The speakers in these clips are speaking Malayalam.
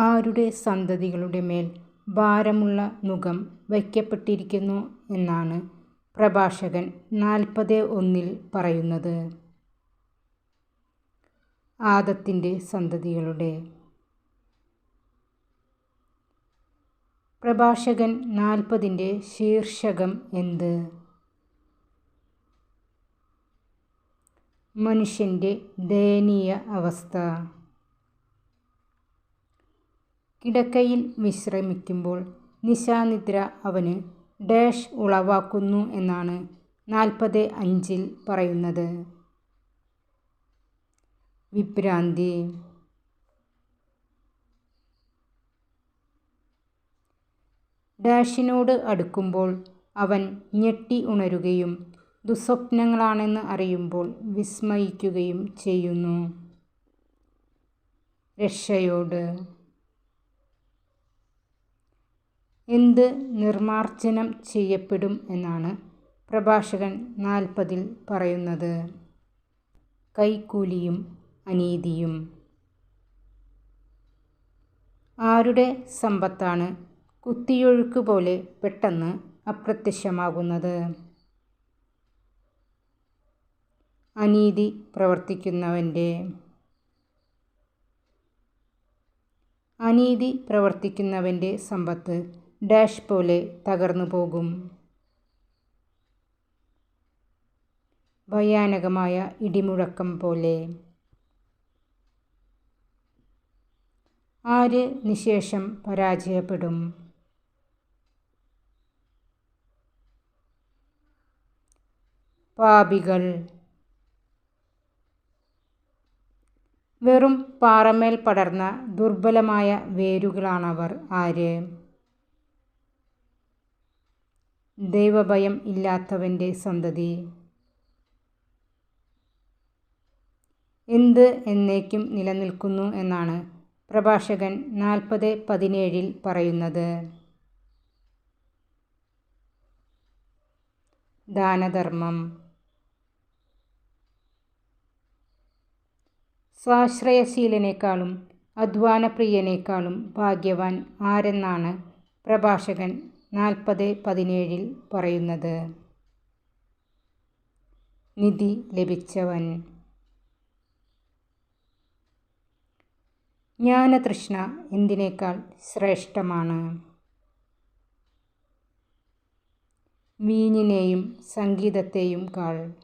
ആരുടെ സന്തതികളുടെ മേൽ ഭാരമുള്ള നുകം വയ്ക്കപ്പെട്ടിരിക്കുന്നു എന്നാണ് പ്രഭാഷകൻ നാൽപ്പത് ഒന്നിൽ പറയുന്നത്. ആദത്തിന്റെ സന്തതികളുടെ. പ്രഭാഷകൻ നാൽപ്പതിന്റെ ശീർഷകം എന്ത്? മനുഷ്യന്റെ ദയനീയ അവസ്ഥ. കിടക്കയിൽ വിശ്രമിക്കുമ്പോൾ നിശാനിദ്ര അവന് ഡാഷ് ഉളവാക്കുന്നു എന്നാണ് നാൽപ്പത് അഞ്ചിൽ പറയുന്നത്. വിഭ്രാന്തി. ഡാഷിനോട് അടുക്കുമ്പോൾ അവൻ ഞെട്ടി ഉണരുകയും ദുസ്വപ്നങ്ങളാണെന്ന് അറിയുമ്പോൾ വിസ്മയിക്കുകയും ചെയ്യുന്നു. രക്ഷയോട്. എന്ത് നിർമാർജനം ചെയ്യപ്പെടും എന്നാണ് പ്രഭാഷകൻ നാൽപ്പതിൽ പറയുന്നത്? കൈക്കൂലിയും അനീതിയും. ആരുടെ സമ്പത്താണ് കുത്തിയൊഴുക്ക് പോലെ പെട്ടെന്ന് അപ്രത്യക്ഷമാകുന്നത്? അനീതി പ്രവർത്തിക്കുന്നവന്റെ അനീതി പ്രവർത്തിക്കുന്നവന്റെ സമ്പത്ത് ഡാഷ് പോലെ തകർന്നു പോകും ഭയാനകമായ ഇടിമുഴക്കം പോലെ. ആര് നിശേഷം പരാജയപ്പെടും? പാപികൾ. വെറും പാറമേൽ പടർന്ന ദുർബലമായ വേരുകളാണവർ. ആര്? ദൈവഭയം ഇല്ലാത്തവന്റെ സന്തതി. എന്ത് എന്നേക്കും നിലനിൽക്കുന്നു എന്നാണ് പ്രഭാഷകൻ നാൽപ്പത് പതിനേഴിൽ പറയുന്നത്? ദാനധർമ്മം. സ്വാശ്രയശീലനേക്കാളും അധ്വാനപ്രിയനേക്കാളും ഭാഗ്യവാൻ ആരെന്നാണ് പ്രഭാഷകൻ നാൽപ്പത് പതിനേഴിൽ പറയുന്നത്? നിധി ലഭിച്ചവൻ. ജ്ഞാനതൃഷ്ണ എന്തിനേക്കാൾ ശ്രേഷ്ഠമാണ്? വീഞ്ഞിനെയും സംഗീതത്തെയും കാൾ.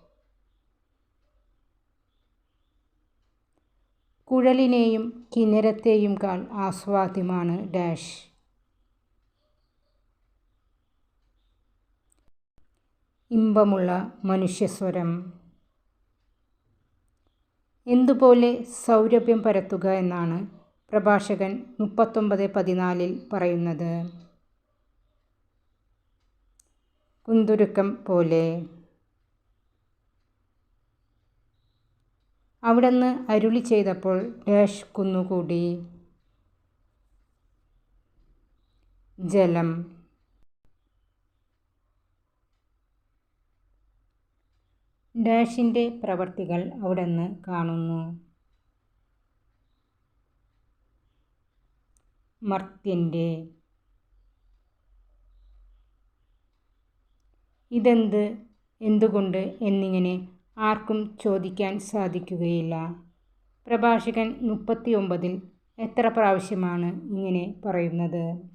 കുഴലിനെയും കിന്നരത്തെയും കാൾ ആസ്വാദ്യമാണ് ഡാഷ്. ഇമ്പമുള്ള മനുഷ്യസ്വരം. എന്തുപോലെ സൗരഭ്യം പരത്തുക എന്നാണ് പ്രഭാഷകൻ മുപ്പത്തൊമ്പത് പതിനാലിൽ പറയുന്നത്? കുന്തുരുക്കം പോലെ. അവിടുന്ന് അരുളി ചെയ്തപ്പോൾ ഡാഷ് കുന്നുകൂടി. ജലം. ഡാഷിന്റെ പ്രവൃത്തികൾ അവിടുന്ന് കാണുന്നു. മർത്തിന്റെ ഇതെന്ത് എന്തുകൊണ്ട് എന്നിങ്ങനെ ആർക്കും ചോദിക്കാൻ സാധിക്കുകയില്ല. പ്രഭാഷകൻ മുപ്പത്തിയൊമ്പതിൽ എത്ര പ്രാവശ്യമാണ് ഇങ്ങനെ പറയുന്നത്?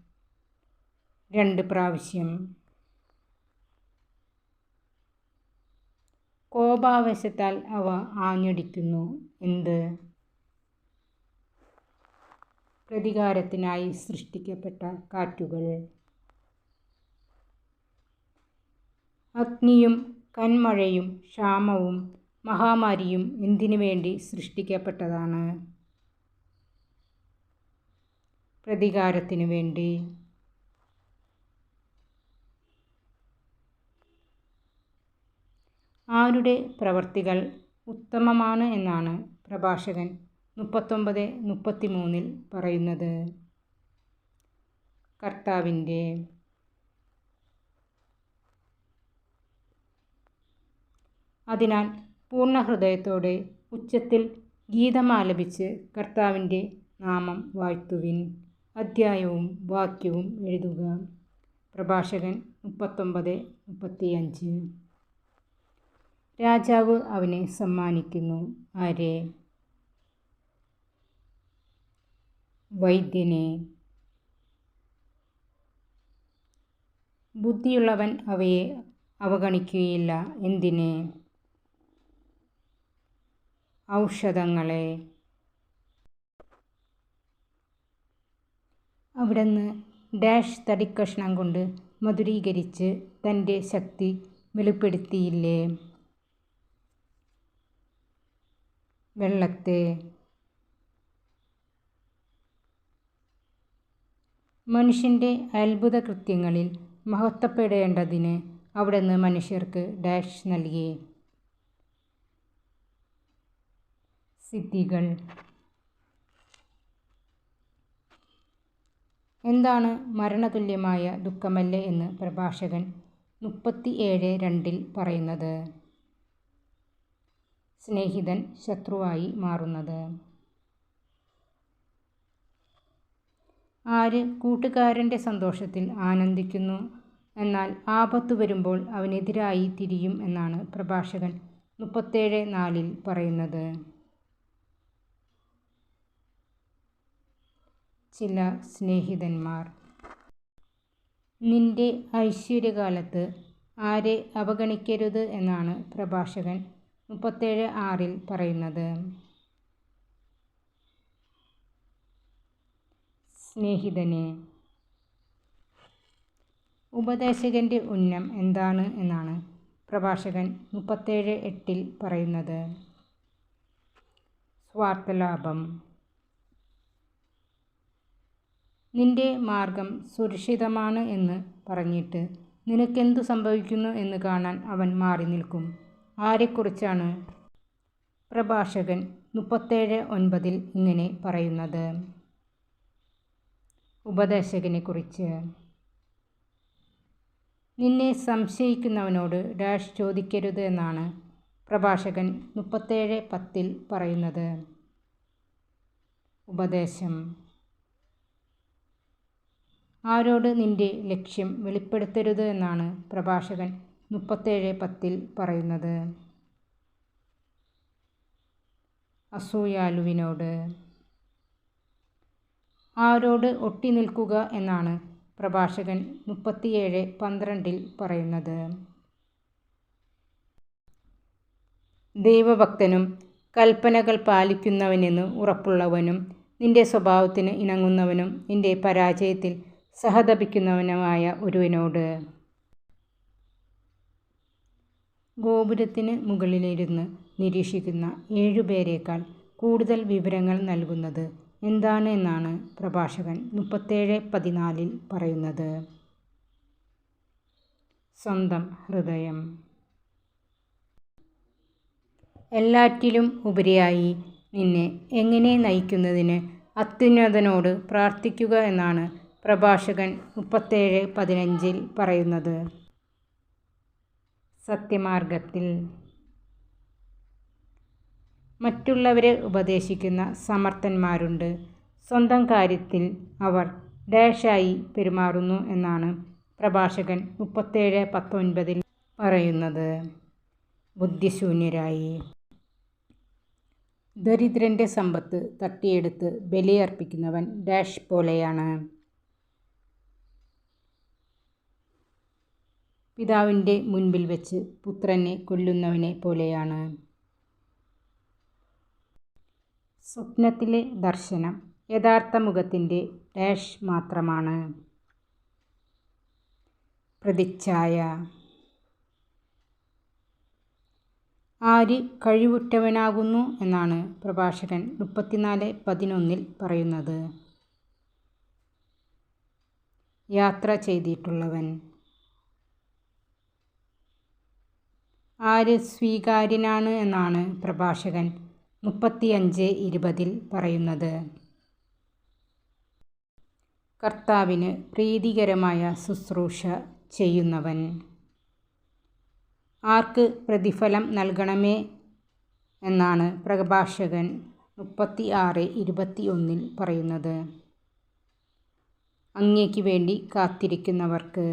രണ്ട് പ്രാവശ്യം. കോപാവേശത്താൽ അവ ആഞ്ഞടിക്കുന്നു. എന്ത്? പ്രതികാരത്തിനായി സൃഷ്ടിക്കപ്പെട്ട കാറ്റുകൾ. അഗ്നിയും കന്മഴയും ക്ഷാമവും മഹാമാരിയും എന്തിനു വേണ്ടി സൃഷ്ടിക്കപ്പെട്ടതാണ്? പ്രതികാരത്തിനു വേണ്ടി. ആരുടെ പ്രവർത്തികൾ ഉത്തമമാണ് എന്നാണ് പ്രഭാഷകൻ മുപ്പത്തൊമ്പത് മുപ്പത്തിമൂന്നിൽ പറയുന്നത്? കർത്താവിന്റെ അതിനാൽ പൂർണ ഹൃദയത്തോടെ ഉച്ചത്തിൽ ഗീതമാലപിച്ച് കർത്താവിന്റെ നാമം വാഴ്ത്തുവിൻ. അധ്യായവും വാക്യവും എഴുതുക പ്രഭാഷകൻ മുപ്പത്തൊമ്പത് മുപ്പത്തിയഞ്ച് രാജാവ് അവനെ സമ്മാനിക്കുന്നു. ആരെ? വൈദ്യനെ. ബുദ്ധിയുള്ളവൻ അവയെ അവഗണിക്കുകയില്ല. എന്തിന്? ഔഷധങ്ങളെ. അവിടുന്ന് ഡാഷ് തടിക്കഷ്ണം കൊണ്ട് മധുരീകരിച്ച് തന്റെ ശക്തി വെളിപ്പെടുത്തിയില്ലേ? വെള്ളത്തെ. മനുഷ്യന്റെ അത്ഭുത കൃത്യങ്ങളിൽ മഹത്വപ്പെടേണ്ടതിന് അവിടുന്ന് മനുഷ്യർക്ക് ഡാഷ് നൽകി. സിദ്ധികൾ. എന്താണ് മരണതുല്യമായ ദുഃഖമല്ലേ എന്ന് പ്രഭാഷകൻ മുപ്പത്തി ഏഴ് രണ്ടിൽ പറയുന്നത്? സ്നേഹിതൻ ശത്രുവായി മാറുന്നത്. ആര് കൂട്ടുകാരന്റെ സന്തോഷത്തിൽ ആനന്ദിക്കുന്നു? എന്നാൽ ആപത്ത് വരുമ്പോൾ അവനെതിരായി തിരിയും എന്നാണ് പ്രഭാഷകൻ മുപ്പത്തേഴ് നാലിൽ പറയുന്നത്. ചില സ്നേഹിതന്മാർ. നിന്റെ ഐശ്വര്യകാലത്ത് ആരെ അവഗണിക്കരുത് എന്നാണ് പ്രഭാഷകൻ മുപ്പത്തേഴ് ആറിൽ പറയുന്നത്. സ്നേഹിതനെ ഉപദേശകന്റെ ഉന്നം എന്താണ് എന്നാണ് പ്രഭാഷകൻ മുപ്പത്തേഴ് എട്ടിൽ പറയുന്നത്. സ്വാർത്ഥലാഭം. നിന്റെ മാർഗം സുരക്ഷിതമാണ് എന്ന് പറഞ്ഞിട്ട് നിനക്കെന്തു സംഭവിക്കുന്നു എന്ന് കാണാൻ അവൻ മാറി നിൽക്കും. ആരെക്കുറിച്ചാണ് പ്രഭാഷകൻ മുപ്പത്തേഴ് ഒൻപതിൽ ഇങ്ങനെ പറയുന്നത്? ഉപദേശകനെക്കുറിച്ച്. നിന്നെ സംശയിക്കുന്നവനോട് ഡാഷ് ചോദിക്കരുത് എന്നാണ് പ്രഭാഷകൻ മുപ്പത്തേഴ് പത്തിൽ പറയുന്നത്. ഉപദേശം. ആരോട് നിന്റെ ലക്ഷ്യം വെളിപ്പെടുത്തരുത് എന്നാണ് പ്രഭാഷകൻ മുപ്പത്തേഴ് പത്തിൽ പറയുന്നത്. അസൂയാലുവിനോട് ആരോട് ഒട്ടി നിൽക്കുക എന്നാണ് പ്രഭാഷകൻ മുപ്പത്തിയേഴ് പന്ത്രണ്ടിൽ പറയുന്നത്. ദൈവഭക്തനും കൽപ്പനകൾ പാലിക്കുന്നവനെന്ന് ഉറപ്പുള്ളവനും നിന്റെ സ്വഭാവത്തിന് ഇണങ്ങുന്നവനും നിന്റെ പരാജയത്തിൽ സഹതപിക്കുന്നവനുമായ ഒരുവനോട് ഗോപുരത്തിന് മുകളിലിരുന്ന് നിരീക്ഷിക്കുന്ന ഏഴുപേരേക്കാൾ കൂടുതൽ വിവരങ്ങൾ നൽകുന്നത് എന്താണ് എന്നാണ് പ്രഭാഷകൻ മുപ്പത്തേഴ് പതിനാലിൽ പറയുന്നത്. സ്വന്തം ഹൃദയം. എല്ലാറ്റിലും ഉപരിയായി നിന്നെ എങ്ങനെ നയിക്കുന്നതിന് അത്യുന്നതനോട് പ്രാർത്ഥിക്കുക എന്നാണ് പ്രഭാഷകൻ മുപ്പത്തേഴ് പതിനഞ്ചിൽ പറയുന്നത്. സത്യമാർഗത്തിൽ മറ്റുള്ളവരെ ഉപദേശിക്കുന്ന സമർത്ഥന്മാരുണ്ട്. സ്വന്തം കാര്യത്തിൽ അവർ ഡാഷായി പെരുമാറുന്നു എന്നാണ് പ്രഭാഷകൻ മുപ്പത്തേഴ് പത്തൊൻപതിൽ പറയുന്നത്. ബുദ്ധിശൂന്യരായി. ദരിദ്രന്റെ സമ്പത്ത് തട്ടിയെടുത്ത് ബലിയർപ്പിക്കുന്നവൻ ഡാഷ് പോലെയാണ്. പിതാവിന്റെ മുൻപിൽ വെച്ച് പുത്രനെ കൊല്ലുന്നവനെ പോലെയാണ്. സ്വപ്നത്തിലെ ദർശനം യഥാർത്ഥ മുഖത്തിന്റെ ഡാഷ് മാത്രമാണ്. പ്രതിച്ഛായ. ആര് കഴിവുറ്റവനാകുന്നു എന്നാണ് പ്രഭാഷകൻ മുപ്പത്തിനാല് പതിനൊന്നിൽ പറയുന്നത്. യാത്ര ചെയ്തിട്ടുള്ളവൻ. ആര് സ്വീകാര്യനാണ് എന്നാണ് പ്രഭാഷകൻ മുപ്പത്തിയഞ്ച് ഇരുപതിൽ പറയുന്നത്. കർത്താവിന് പ്രീതികരമായ ശുശ്രൂഷ ചെയ്യുന്നവൻ. ആർക്ക് പ്രതിഫലം നൽകണമേ എന്നാണ് പ്രഭാഷകൻ മുപ്പത്തി ആറ് ഇരുപത്തി ഒന്നിൽ പറയുന്നത്. അങ്ങേക്ക് വേണ്ടി കാത്തിരിക്കുന്നവർക്ക്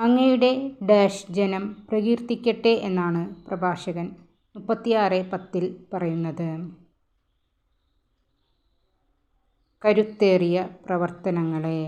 അങ്ങയുടെ ഡാഷ് ജനം പ്രകീർത്തിക്കട്ടെ എന്നാണ് പ്രഭാഷകൻ മുപ്പത്തിയാറ് പത്തിൽ പറയുന്നത്. കരുത്തേറിയ പ്രവർത്തനങ്ങളെ